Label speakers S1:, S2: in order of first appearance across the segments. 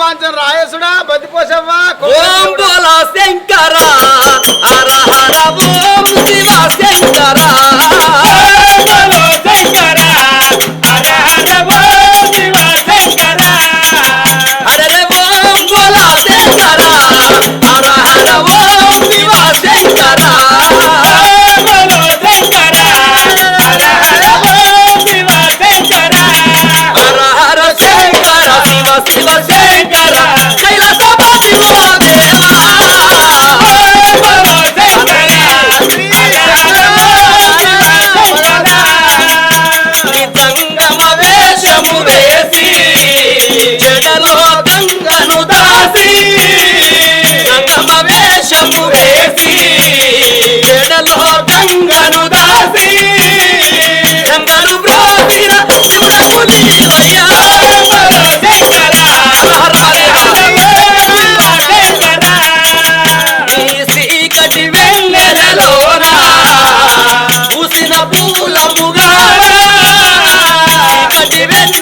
S1: పాంచం రాయేసుడా బతిపోసవ్వా ఓం
S2: పాలు వేసి ఎడలో గంగను దాసి గంగను బ్రోసిన చుడపులి పూలముగా వెన్న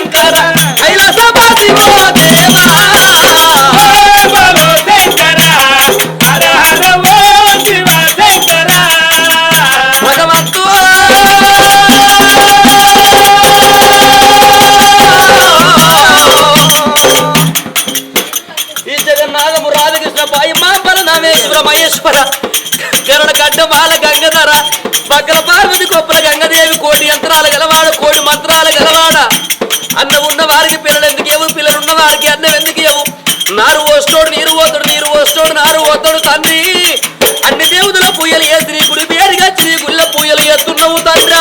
S2: శంకర కైలాస శివో దేవా మహేశ్వర. గరణ గడ్డ గంగధర బగ్గల పార్వతి గొప్పల గంగదేవి కోటి యంత్రాల వారికి ఎందుకు ఇవ్వవు నారు ఓస్తోడు నీరు ఓతుడు నీరు ఓస్తోడు నారు ఓతాడు తండ్రి. అన్ని దేవుదుల పూయలు ఏ నీ గుడి పేరుగా నీ గుళ్ళ పూయలు ఎత్తున్నావు తండ్రి.